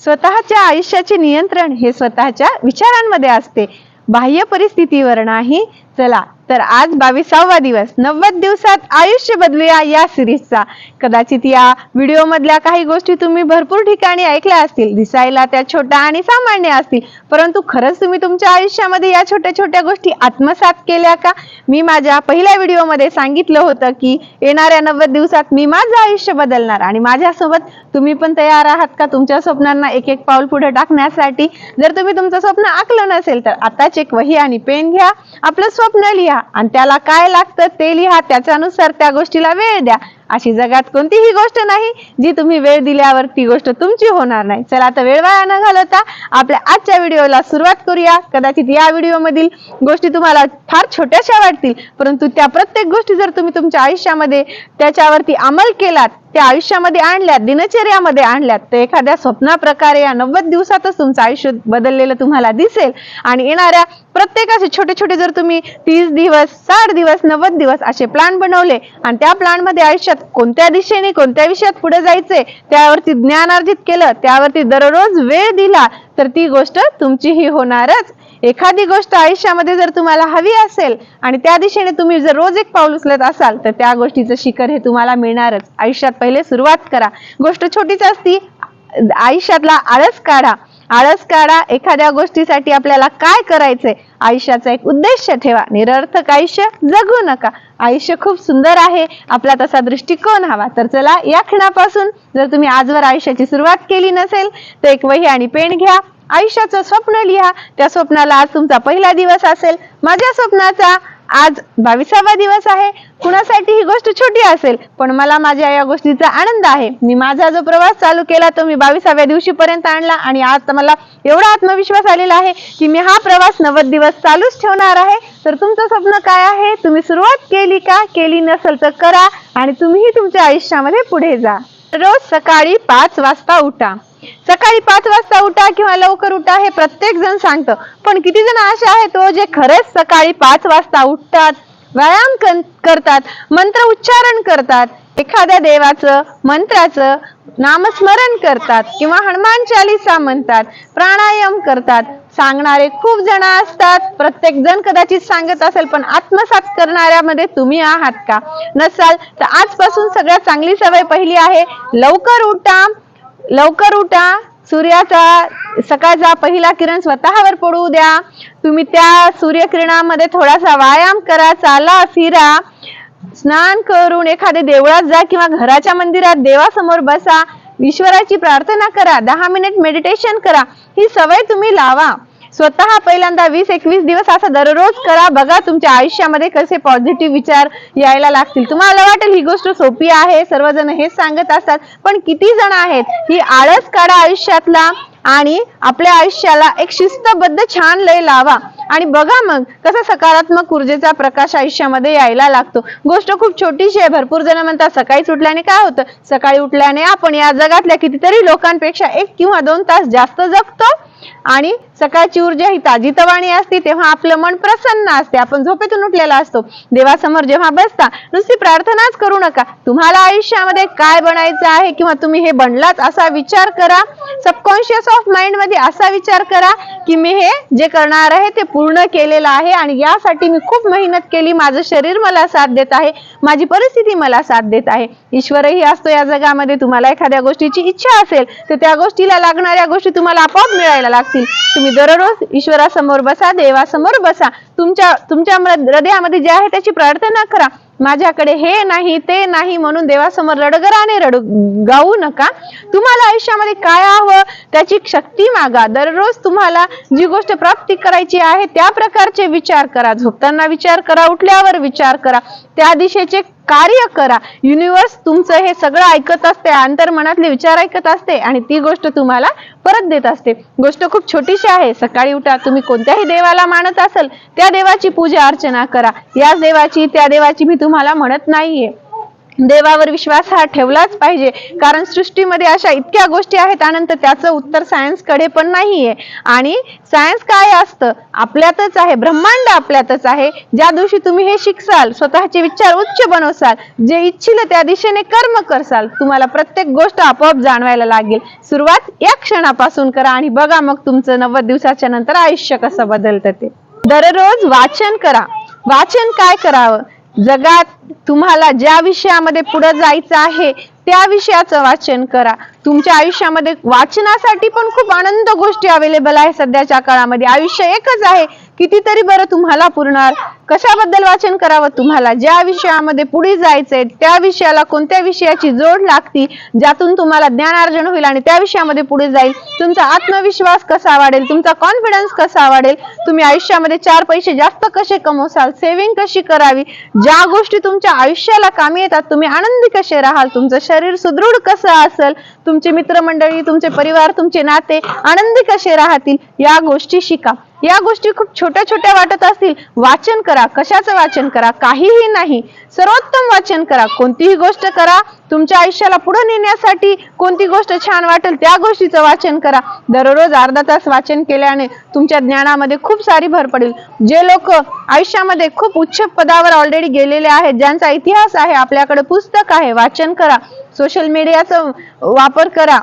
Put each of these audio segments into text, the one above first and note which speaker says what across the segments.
Speaker 1: स्वतःच्या आयुष्याचे नियंत्रण हे स्वतःच्या विचारांमध्ये असते. बाह्य परिस्थितीवर नाही. चला तर आज बावीसावा दिवस. नव्वद दिवसात आयुष्य बदलूया या सिरीजचा. कदाचित या व्हिडिओ मधल्या काही गोष्टी तुम्ही भरपूर ठिकाणी ऐकल्या असतील. दिसायला त्या छोट्या आणि सामान्य असतील. परंतु खरंच तुम्ही तुमच्या आयुष्यामध्ये या छोट्या छोट्या गोष्टी आत्मसात केल्या का? मी माझ्या पहिल्या व्हिडिओमध्ये सांगितलं होतं की येणाऱ्या नव्वद दिवसात मी माझं आयुष्य बदलणार आणि माझ्यासोबत तुम्ही पण तयार आहात का तुमच्या स्वप्नांना एक एक पाऊल पुढे टाकण्यासाठी? जर तुम्ही तुमचं स्वप्न आखलं नसेल तर आताच एक वही आणि पेन घ्या. आपलं स्वप्न लिहा. आणि त्याला काय लागतं ते लिहा त्याच्यानुसार त्या गोष्टीला वेळ द्या. अशी जगात कोणतीही गोष्ट नाही जी तुम्ही वेळ दिल्यावर ती गोष्ट तुमची होणार नाही. चला आता वेळ वाया न घालवता आपल्या आजच्या व्हिडिओला सुरुवात करूया. कदाचित या व्हिडिओमधील गोष्टी तुम्हाला फार छोट्याशा वाटतील परंतु त्या प्रत्येक गोष्टी जर तुम्ही तुमच्या आयुष्यामध्ये त्याच्यावरती अंमल केलात त्या आयुष्यामध्ये आणल्यात दिनचर्यामध्ये आणल्यात तर एखाद्या स्वप्नाप्रकारे या नव्वद दिवसातच तुमचं आयुष्य बदललेलं तुम्हाला दिसेल. आणि येणाऱ्या प्रत्येक असे छोटे छोटे जर तुम्ही तीस दिवस साठ दिवस नव्वद दिवस असे प्लॅन बनवले आणि त्या प्लॅनमध्ये आयुष्यात आयुष्यात कोणत्या दिशेने कोणत्या विषयात पुढे जायचंय त्यावरती ज्ञान अर्जित केलं त्यावरती दररोज वेळ दिला तर ती गोष्ट तुमचीही होणारच. एखादी गोष्ट आयुष्यामध्ये जर तुम्हाला हवी असेल आणि त्या दिशेने तुम्ही जर रोज एक पाऊल उचलत असाल तर त्या गोष्टीचं शिखर हे तुम्हाला मिळणारच. आयुष्यात पहिले सुरुवात करा. गोष्ट छोटीच असती आयुष्यातला आळस काढा. आळस काढा. एखाद्या गोष्टीसाठी आपल्याला काय करायचंय? आयुष्याचा एक उद्देश ठेवा. निरर्थक आयुष्य जगू नका. आयुष्य खूप सुंदर आहे. आपला तसा दृष्टिकोन हवा. तर चला या क्षणापासून जर तुम्ही आजवर आयुष्याची सुरुवात केली नसेल तर एक वही आणि पेन घ्या. आयुष्याचं स्वप्न लिहा. त्या स्वप्नाला आज तुमचा पहिला दिवस असेल. माझ्या स्वप्नाचा आज बावीसावा दिवस आहे. कुणासाठी ही गोष्ट छोटी असेल पण मला माझ्या या गोष्टीचा आनंद आहे. मी माझा जो प्रवास चालू केला तो मी बावीसाव्या दिवशी पर्यंत आणला आणि आज मला एवढा आत्मविश्वास आलेला आहे की मी हा प्रवास नव्वद दिवस चालूच ठेवणार आहे. तर तुमचं स्वप्न काय आहे? तुम्ही सुरुवात केली का? केली नसेल तर करा आणि तुम्हीही तुमच्या आयुष्यामध्ये पुढे जा. रोज सकाळी पाच वाजता उठा. सकाळी पाच वाजता उठा किंवा लवकर उठा हे प्रत्येक जण सांगतं. पण किती जण असे आहेत तो जे खरंच सकाळी पाच वाजता उठतात व्यायाम करतात मंत्र उच्चारण करतात. एखाद्या देवाचं मंत्राचं नामस्मरण करतात किंवा हनुमान चालिसा म्हणतात प्राणायाम करतात. सांगणारे खूप जण असतात. प्रत्येक जण कदाचित सांगत असेल पण आत्मसात करणाऱ्यामध्ये तुम्ही आहात का? नसाल तर आजपासून सगळ्यात चांगली सवय पहिली आहे लवकर उठा लवकर उठा. सूर्याचा सकाळचा पहिला किरण स्वतःवर पडू द्या. तुम्ही त्या सूर्यकिरणामध्ये थोडासा व्यायाम करा चाला फिरा. स्नान करून एखाद्या देवळात जा किंवा घराच्या मंदिरात देवासमोर बसा. ईश्वराची प्रार्थना करा. दहा मिनिट मेडिटेशन करा. ही सवय तुम्ही लावा. स्वतः पहिल्यांदा वीस एकवीस दिवस असा दररोज करा. बघा तुमच्या आयुष्यामध्ये कसे पॉझिटिव्ह विचार यायला लागतील. तुम्हाला वाटेल ही गोष्ट सोपी आहे सर्वजण हेच सांगत असतात पण किती जण आहेत? ही आळस काढा आयुष्यातला आणि आपल्या आयुष्याला एक शिस्तबद्ध छान लय लावा. आणि बघा मग कसा सकारात्मक ऊर्जेचा प्रकाश आयुष्यामध्ये यायला लागतो. गोष्ट खूप छोटीशी आहे भरपूर जण म्हणतात सकाळीच उठल्याने काय होतं? सकाळी उठल्याने आपण या जगातल्या कितीतरी लोकांपेक्षा एक किंवा दोन तास जास्त जगतो. आणि सकाळची ऊर्जा ही ताजीतवाणी असते तेव्हा आपलं मन प्रसन्न असते. आपण झोपेतून उठलेला असतो. देवासमोर जेव्हा बसता नुसती प्रार्थनाच करू नका. तुम्हाला आयुष्यामध्ये काय बनायचं आहे किंवा तुम्ही हे बनलाच असा विचार करा. सबकॉन्शियस ऑफ माइंडमध्ये असा विचार करा की मी हे जे करणार आहे ते पूर्ण केलेलं आहे आणि यासाठी मी खूप मेहनत केली. माझं शरीर मला साथ देत आहे. माझी परिस्थिती मला साथ देत आहे. ईश्वरही असतो या जगामध्ये. तुम्हाला एखाद्या गोष्टीची इच्छा असेल तर त्या गोष्टीला लागणाऱ्या गोष्टी तुम्हाला आपोआप मिळायला लागतील. तुम्ही दररोज ईश्वरासमोर बसा देवासमोर बसा. तुमच्या तुमच्या म- हृदयामध्ये जे आहे त्याची प्रार्थना करा. माझ्याकडे हे नाही ते नाही म्हणून देवासमोर रडगराने रडू गाऊ नका. तुम्हाला आयुष्यामध्ये काय हवं त्याची शक्ती मागा. दररोज तुम्हाला जी गोष्ट प्राप्ती करायची आहे त्या प्रकारचे विचार करा. झोपताना विचार करा उठल्यावर विचार करा. त्या दिशेचे कार्य करा. युनिवर्स तुमचं हे सगळं ऐकत असते अंतर्मनातले विचार ऐकत असते आणि ती गोष्ट तुम्हाला परत देत असते. गोष्ट खूप छोटीशी आहे. सकाळी उठा तुम्ही कोणत्याही देवाला मानत असाल त्या देवाची पूजा अर्चना करा. याच देवाची त्या देवाची मी तुम्हाला म्हणत नाहीये. देवावर विश्वास हा ठेवलाच पाहिजे. कारण सृष्टीमध्ये अशा इतक्या गोष्टी आहेत अनंत त्याचं उत्तर सायन्सकडे पण नाहीये. आणि सायन्स काय असतं? आपल्यातच आहे ब्रह्मांड आपल्यातच आहे. ज्या दिवशी तुम्ही हे शिकसाल स्वतःचे विचार उच्च बनवसाल जे इच्छिल त्या दिशेने कर्म करसाल तुम्हाला प्रत्येक गोष्ट आपोआप जाणवायला लागेल. सुरुवात या क्षणापासून करा आणि बघा मग तुमचं नव्वद दिवसाच्या नंतर आयुष्य कसं बदलतं ते. दररोज वाचन करा. वाचन काय करावं? जगात तुम्हाला ज्या विषयामध्ये पुढे जायचं आहे त्या विषयाचं वाचन करा. तुमच्या आयुष्यामध्ये वाचनासाठी पण खूप आनंद गोष्टी अवेलेबल आहे सध्याच्या काळामध्ये. आयुष्य एकच आहे कितीतरी बरं तुम्हाला पुरणार. कशाबद्दल वाचन करावं तुम्हाला? ज्या विषयामध्ये पुढे जायचंय त्या विषयाला कोणत्या विषयाची जोड लागती ज्यातून तुम्हाला ज्ञानार्जन होईल आणि त्या विषयामध्ये पुढे जाईल तुमचा आत्मविश्वास कसा वाढेल तुमचा कॉन्फिडन्स कसा वाढेल तुम्ही आयुष्यामध्ये चार पैसे जास्त कसे कमवसाल सेव्हिंग कशी करावी ज्या गोष्टी तुमच्या आयुष्याला कामी येतात तुम्ही आनंदी कसे राहाल तुमचं शरीर सुदृढ कसं असेल तुमचे मित्रमंडळी तुमचे परिवार तुमचे नाते आनंदी कसे राहतील या गोष्टी शिका. या गोष्टी खूप छोट्या छोट्या वाटत असतील वाचन करा. कशाचं वाचन करा काहीही नाही. सर्वोत्तम वाचन करा कोणतीही गोष्ट करा तुमच्या आयुष्याला पुढे नेण्यासाठी कोणती गोष्ट छान वाटेल त्या गोष्टीचं वाचन करा. दररोज अर्धा तास वाचन केल्याने तुमच्या ज्ञानामध्ये खूप सारी भर पडेल. जे लोक आयुष्यामध्ये खूप उच्च पदावर ऑलरेडी गेलेले आहेत ज्यांचा इतिहास आहे आपल्याकडे पुस्तक आहे वाचन करा. सोशल मीडियाचा वापर करा.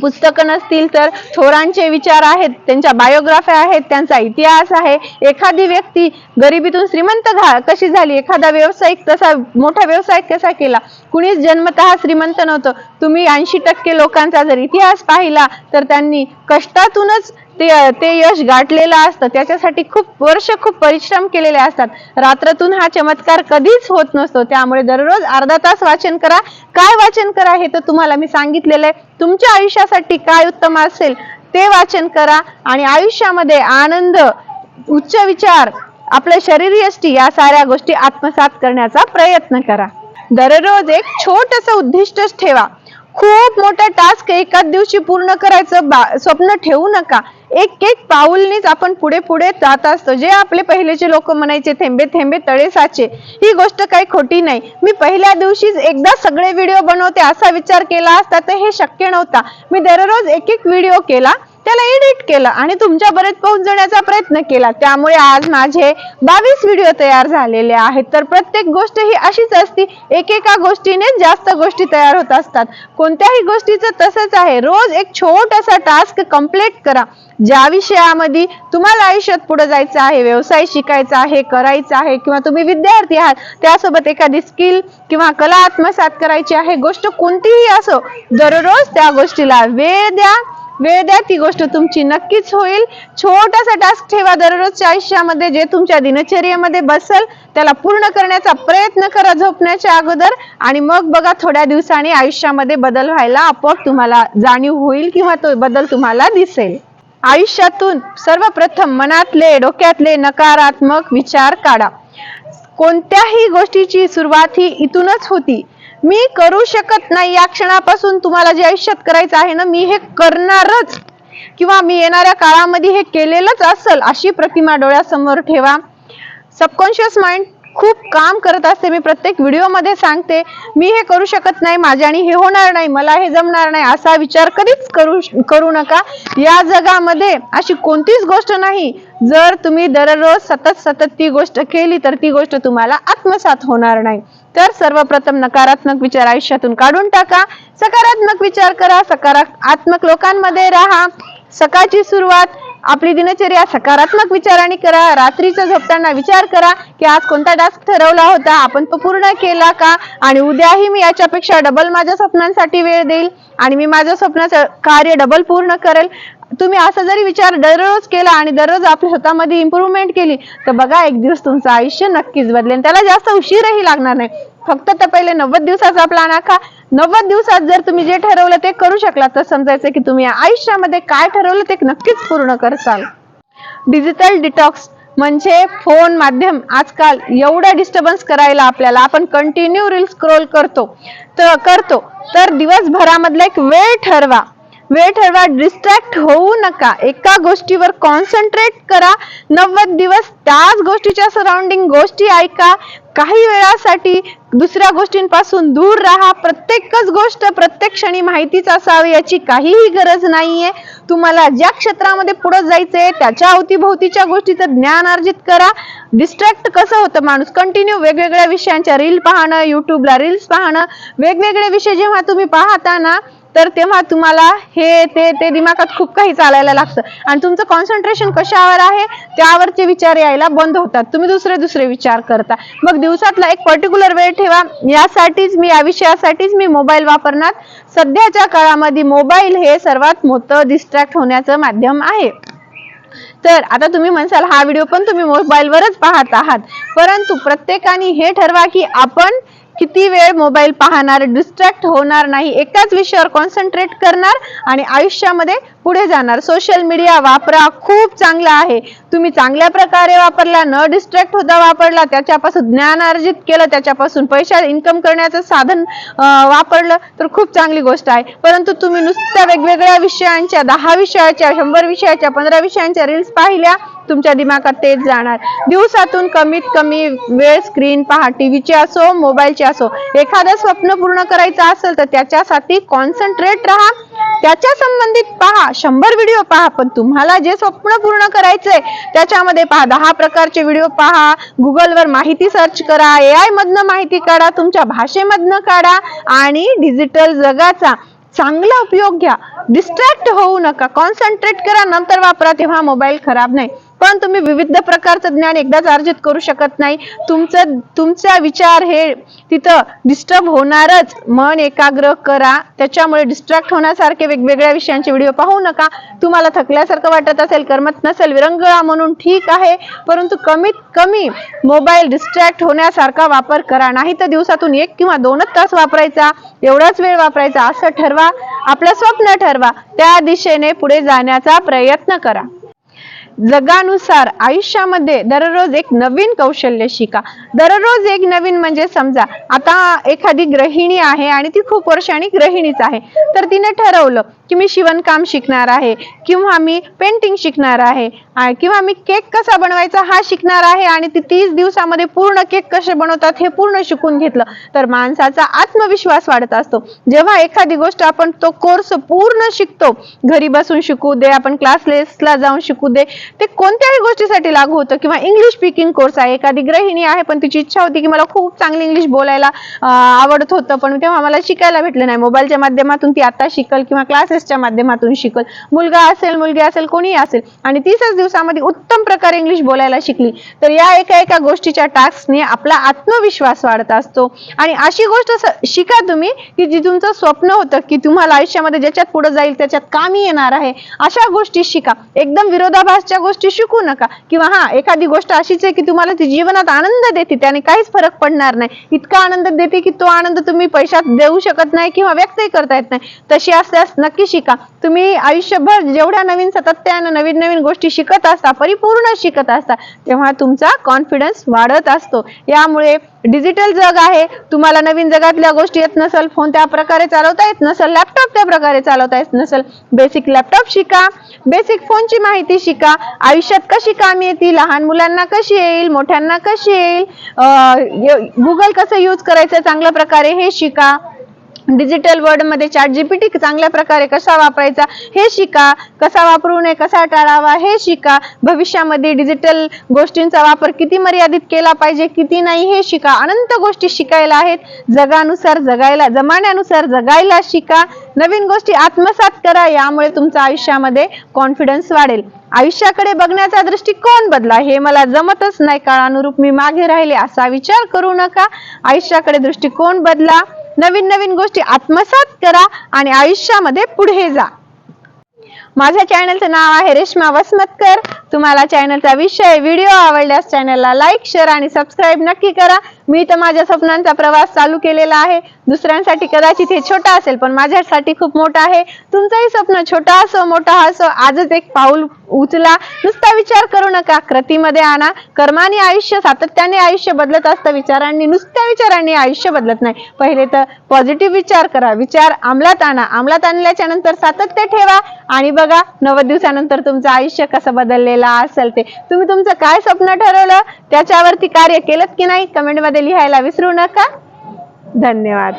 Speaker 1: पुस्तकं नसतील तर थोरांचे विचार आहेत त्यांच्या बायोग्राफ्या आहेत त्यांचा इतिहास आहे. एखादी व्यक्ती गरिबीतून श्रीमंत घा कशी झाली? एखादा व्यावसायिक तसा मोठा व्यवसाय कसा केला? कुणीच जन्मतः श्रीमंत नव्हतं. तुम्ही ऐंशी टक्के लोकांचा जर इतिहास पाहिला तर त्यांनी कष्टातूनच ते ते यश गाठलेलं असतं. त्याच्यासाठी खूप वर्ष खूप परिश्रम केलेले असतात. रात्रातून हा चमत्कार कधीच होत नसतो. त्यामुळे दररोज अर्धा तास वाचन करा. काय वाचन करा हे तर तुम्हाला मी सांगितलेलं आहे. तुमच्या आयुष्यासाठी काय उत्तम असेल ते वाचन करा. आणि आयुष्यामध्ये आनंद उच्च विचार आपलं शरीर यष्टी या साऱ्या गोष्टी आत्मसात करण्याचा प्रयत्न करा. दररोज एक छोटस उद्दिष्टच ठेवा. खूप मोठा टास्क एकाच दिवशी पूर्ण करायचं बा- स्वप्न ठेवू नका. एक एक पाऊलनेच आपण पुढे पुढे जात असतो. जे आपले पहिलेचे लोक म्हणायचे थेंबे थेंबे तळे साचे. ही गोष्ट काही खोटी नाही. मी पहिल्या दिवशीच एकदा सगळे व्हिडिओ बनवते असा विचार केला असता तर हे शक्य नव्हता. मी दररोज एक एक व्हिडिओ केला. त्याला एडिट केलं आणि तुमच्यापर्यंत पोहोचण्याचा प्रयत्न केला. त्यामुळे आज माझे बावीस व्हिडिओ तयार झालेले आहेत. तर प्रत्येक गोष्ट ही अशीच असती. एकेका गोष्टीने जास्त गोष्टी तयार होत असतात. कोणत्याही गोष्टीचं तसंच आहे. रोज एक छोटासा टास्क कंप्लीट करा. ज्या विषयामध्ये तुम्हाला आयुष्यात पुढे जायचं आहे व्यवसाय शिकायचा आहे करायचा आहे किंवा तुम्ही विद्यार्थी आहात त्यासोबत एखादी स्किल किंवा कला आत्मसात करायची आहे गोष्ट कोणतीही असो दररोज त्या गोष्टीला वेळ द्या. वेळ द्या ती गोष्ट तुमची नक्कीच होईल. छोटासा टास्क ठेवा दररोजच्या आयुष्यामध्ये जे तुमच्या दिनचर्येमध्ये बसल त्याला पूर्ण करण्याचा प्रयत्न करा झोपण्याच्या अगोदर. आणि मग बघा थोड्या दिवसांनी आयुष्यामध्ये बदल व्हायला आपोआप तुम्हाला जाणीव होईल किंवा तो बदल तुम्हाला दिसेल. आयुष्यातून सर्वप्रथम मनातले डोक्यातले नकारात्मक विचार काढा. कोणत्याही गोष्टीची सुरुवात ही इथूनच होती. मी करू शकत नाही. या क्षणापासून तुम्हाला जे आयुष्यात करायचं आहे ना मी हे करणारच. किंवा मी येणाऱ्या काळामध्ये हे केलेलंच असल अशी प्रतिमा डोळ्यासमोर ठेवा. सबकॉन्शियस माइंड खूप काम करत असते. मी प्रत्येक व्हिडिओमध्ये सांगते मी हे करू शकत नाही माझ्याने हे होणार नाही मला हे जमणार नाही असा विचार कधीच करू करू नका. या जगामध्ये अशी कोणतीच गोष्ट नाही. जर तुम्ही दररोज सतत सतत ती गोष्ट केली तर ती गोष्ट तुम्हाला आत्मसात होणार नाही. तर सर्वप्रथम नकारात्मक विचार आयुष्यातून काढून टाका. सकारात्मक विचार करा. सकारात्मक लोकांमध्ये राहा. सकाळची सुरुवात आपली दिनचर्या सकारात्मक विचाराने करा रात्रीचा झोपताना विचार करा की आज कोणता टास्क ठरवला होता आपण तो पूर्ण केला का? आणि उद्याही मी याच्यापेक्षा डबल माझ्या स्वप्नांसाठी वेळ देईल आणि मी माझ्या स्वप्नाचं कार्य डबल पूर्ण करेल. तुम्ही असा जरी विचार दररोज केला आणि दररोज आपल्या स्वतःमध्ये इम्प्रूव्हमेंट केली तर बघा एक दिवस तुमचं आयुष्य नक्कीच बदलेल. त्याला जास्त उशीरही लागणार नाही. फक्त तर पहिले नव्वद दिवसाचा प्लॅन आखा. नव्वद दिवसात जर तुम्ही जे ठरवलं ते करू शकला तर समजायचं की तुम्ही आयुष्यामध्ये काय ठरवलं ते नक्कीच पूर्ण करसाल. डिजिटल डिटॉक्स म्हणजे फोन माध्यम आजकाल एवढा डिस्टर्बन्स करायला आपल्याला आपण कंटिन्यू रील स्क्रोल करतो तर करतो. तर दिवसभरामधला एक वेळ ठरवा. वेळ ठरवा डिस्ट्रॅक्ट होऊ नका. एका गोष्टीवर कॉन्सन्ट्रेट करा. नव्वद दिवस त्याच गोष्टीच्या सराउंडिंग गोष्टी ऐका. काही वेळासाठी दुसऱ्या गोष्टींपासून दूर राहा. प्रत्येकच गोष्ट प्रत्येक क्षणी माहितीच असावी याची काहीही गरज नाहीये. तुम्हाला ज्या क्षेत्रामध्ये पुढे जायचंय त्याच्या अवतीभोवतीच्या गोष्टीचं ज्ञान अर्जित करा. डिस्ट्रॅक्ट कसं होतं माणूस? कंटिन्यू वेगवेगळ्या विषयांच्या रील पाहणं युट्यूबला रील्स पाहणं. वेगवेगळे विषय जेव्हा तुम्ही पाहता ना तर तेव्हा तुम्हाला हे ते ते दिमागात खूप काही चालायला लागतं. आणि तुमचं कॉन्सन्ट्रेशन कशावर आहे? त्यावरचे विचार यायला बंद होतात. तुम्ही दुसरे दुसरे विचार करता. मग दिवसातला एक पर्टिक्युलर वेळ ठेवा. यासाठीच मी या विषयासाठीच मी मोबाईल वापरणार. सध्याच्या काळामध्ये मोबाईल हे सर्वात मोठं डिस्ट्रॅक्ट होण्याचं माध्यम आहे. तर आता तुम्ही म्हणसाल हा व्हिडिओ पण तुम्ही मोबाईलवरच पाहत आहात. परंतु प्रत्येकाने हे ठरवा की आपण किती वेळ मोबाईल पाहणार डिस्ट्रॅक्ट होणार नाही एकाच विषयावर कॉन्सन्ट्रेट करणार आणि आयुष्यामध्ये पुढे जाणार. सोशल मीडिया वापरा खूप चांगला आहे. तुम्ही चांगल्या प्रकारे वापरला न डिस्ट्रॅक्ट होता वापरला त्याच्यापासून ज्ञान अर्जित केलं त्याच्यापासून पैसा इन्कम करण्याचं साधन वापरलं तर खूप चांगली गोष्ट आहे. परंतु तुम्ही नुसत्या वेगवेगळ्या विषयांच्या दहा विषयाच्या शंभर विषयाच्या पंधरा विषयांच्या रील्स पाहिल्या तुमच्या दिमागात तेच जाणार. दिवसातून कमीत कमी वेळ स्क्रीन पहा टीव्हीचे असो मोबाईलचे असो. एखादं स्वप्न पूर्ण करायचं असेल तर त्याच्यासाठी कॉन्सन्ट्रेट राहा. त्याच्या संबंधित पहा शंभर व्हिडिओ पहा पण तुम्हाला जे स्वप्न पूर्ण करायचंय त्याच्यामध्ये पहा दहा प्रकारचे व्हिडिओ पहा. गुगलवर माहिती सर्च करा ए आय मधनं माहिती काढा तुमच्या भाषेमधनं काढा आणि डिजिटल जगाचा चांगला उपयोग घ्या. डिस्ट्रॅक्ट होऊ नका कॉन्सन्ट्रेट करा नंतर वापरा तेव्हा मोबाईल खराब नाही. पण तुम्ही विविध प्रकारचं ज्ञान एकदाच अर्जित करू शकत नाही. तुमचं तुमचा विचार हे तिथं डिस्टर्ब होणारच. मन एकाग्र करा. त्याच्यामुळे डिस्ट्रॅक्ट होण्यासारखे वेगवेगळ्या विषयांचे व्हिडिओ पाहू नका. तुम्हाला थकल्यासारखं वाटत असेल करमत नसेल विरंगळा म्हणून ठीक आहे. परंतु कमीत कमी मोबाईल डिस्ट्रॅक्ट होण्यासारखा वापर करा. नाही तर दिवसातून एक किंवा दोनच तास वापरायचा. एवढाच वेळ वापरायचा. असं ठरवा. आपलं स्वप्न ठरवा. त्या दिशेने पुढे जाण्याचा प्रयत्न करा. जगानुसार आयुष्यामध्ये दररोज एक नवीन कौशल्य शिका. दररोज एक नवीन म्हणजे समजा आता एखादी गृहिणी आहे आणि ती खूप वर्षांनी गृहिणीच आहे. तर तिने ठरवलं की मी शिवणकाम शिकणार आहे किंवा मी पेंटिंग शिकणार आहे किंवा मी केक कसा बनवायचा हा शिकणार आहे आणि ती तीस दिवसामध्ये पूर्ण केक कसे बनवतात हे पूर्ण शिकून घेतलं तर माणसाचा आत्मविश्वास वाढत असतो. जेव्हा एखादी गोष्ट आपण तो कोर्स पूर्ण शिकतो घरी बसून शिकू दे आपण क्लासलेसला जाऊन शिकू दे ते कोणत्याही गोष्टीसाठी लागू होतं किंवा इंग्लिश स्पीकिंग कोर्स आहे एखादी गृहिणी आहे पण तिची इच्छा होती की मला खूप चांगली इंग्लिश बोलायला आवडत होतं पण तेव्हा मला शिकायला भेटलं नाही. मोबाईलच्या माध्यमातून ती आता शिकल किंवा क्लासेसच्या माध्यमातून शिकल. मुलगा असेल मुलगी असेल कोणीही असेल आणि तीसच दिवसामध्ये उत्तम प्रकारे इंग्लिश बोलायला शिकली तर या एका एका गोष्टीच्या टास्कने आपला आत्मविश्वास वाढत असतो. आणि अशी गोष्ट शिका तुम्ही की जी तुमचं स्वप्न होतं की तुम्हाला आयुष्यामध्ये ज्याच्यात पुढे जाईल त्याच्यात कामी येणार आहे. अशा गोष्टी शिका. एकदम विरोधाभासच्या गोष्टी शिकू नका. किंवा हा एखादी गोष्ट अशीच आहे की तुम्हाला ती जीवनात आनंद देते त्याने काहीच फरक पडणार नाही. इतका आनंद देते की तो आनंद तुम्ही पैशात देऊ शकत नाही किंवा व्यक्तही करता येत नाही. तशी असल्यास नक्की शिका. तुम्ही आयुष्यभर जेवढ्या नवीन सातत्यानं नवीन नवीन गोष्टी शिकत असता परिपूर्ण शिकत असता तेव्हा तुमचा कॉन्फिडन्स वाढत असतो. यामुळे डिजिटल जग आहे. तुम्हाला नवीन जगातल्या गोष्टी येत नसेल फोन त्या प्रकारे चालवता येत नसेल लॅपटॉप त्या प्रकारे चालवता येत नसेल बेसिक लॅपटॉप शिका. बेसिक फोनची माहिती शिका. आयुष्यात कशी कामी येतील? लहान मुलांना कशी येईल? मोठ्यांना कशी येईल? गुगल कसं यूज करायचं चांगल्या प्रकारे हे शिका. डिजिटल वर्ल्डमध्ये चॅट जीपीटी चांगल्या प्रकारे कसा वापरायचा हे शिका. कसा वापरू नये कसा टाळावा हे शिका. भविष्यामध्ये डिजिटल गोष्टींचा वापर किती मर्यादित केला पाहिजे किती नाही हे शिका. अनंत गोष्टी शिकायला आहेत. जगानुसार जगायला जमान्यानुसार जगायला शिका. नवीन गोष्टी आत्मसात करा यामुळे तुमच्या आयुष्यामध्ये कॉन्फिडन्स वाढेल. आयुष्याकडे बघण्याचा दृष्टिकोन बदला. हे मला जमतच नाही. काळानुरूप मी मागे राहिले असा विचार करू नका. आयुष्याकडे दृष्टिकोन बदला. नवीन नवीन गोष्टी आत्मसात करा आणि आयुष्यामध्ये पुढे जा. माझ्या चॅनलचं नाव आहे रेश्मा वसमतकर. तुम्हाला चॅनलचा विषय व्हिडिओ आवडल्यास चॅनलला लाईक शेअर आणि सबस्क्राईब नक्की करा. मी तर माझ्या स्वप्नांचा प्रवास चालू केलेला आहे. दुसऱ्यांसाठी कदाचित हे छोटा असेल पण माझ्यासाठी खूप मोठा आहे. तुमचंही स्वप्न छोटा असो मोठा असो आजच एक पाऊल उचला. नुसता विचार करू नका. कृतीमध्ये आणा. कर्माने आयुष्य सातत्याने आयुष्य बदलत असतं विचारांनी. नुसत्या विचारांनी आयुष्य बदलत नाही. पहिले तर पॉझिटिव्ह विचार करा. विचार अंमलात आणा. अंमलात आणल्याच्या नंतर सातत्य ठेवा. आणि बघा नव्वद दिवसानंतर तुमचं आयुष्य कसं बदललेलं असेल ते. तुम्ही तुमचं काय स्वप्न ठरवलं? त्याच्यावरती कार्य केलं की नाही? कमेंटमध्ये मध्ये लिहायला विसरू नका. धन्यवाद.